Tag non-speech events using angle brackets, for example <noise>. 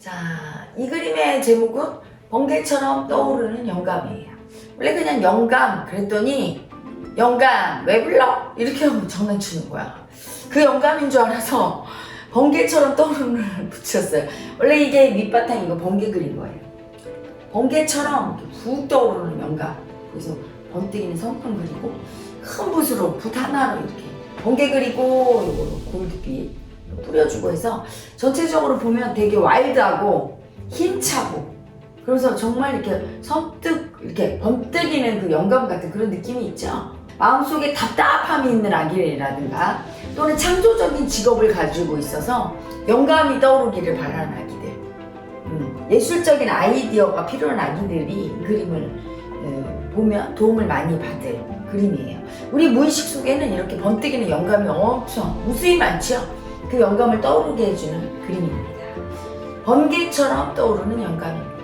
자, 이 그림의 제목은 번개처럼 떠오르는 영감이에요. 원래 그냥 영감 그랬더니 영감 왜 불러? 이렇게 하면 장난치는 거야. 그 영감인 줄 알아서 번개처럼 떠오르는 <laughs> 붙였어요. 원래 이게 밑바탕이고 번개 그린 거예요. 번개처럼 훅 떠오르는 영감. 그래서 번뜩이는 성큼 그리고 큰 붓으로 붓 하나로 이렇게 번개 그리고 이거 골드빛 뿌려주고 해서 전체적으로 보면 되게 와일드하고 힘차고 그래서 정말 이렇게 선뜻 이렇게 번뜩이는 그 영감 같은 그런 느낌이 있죠. 마음속에 답답함이 있는 아기라든가 또는 창조적인 직업을 가지고 있어서 영감이 떠오르기를 바라는 아기들 음, 예술적인 아이디어가 필요한 아기들이 이 그림을 어, 보면 도움을 많이 받을 그림이에요. 우리 무의식 속에는 이렇게 번뜩이는 영감이 엄청 무수히 많죠. 그 영감을 떠오르게 해주는 그림입니다. 번개처럼 떠오르는 영감입니다.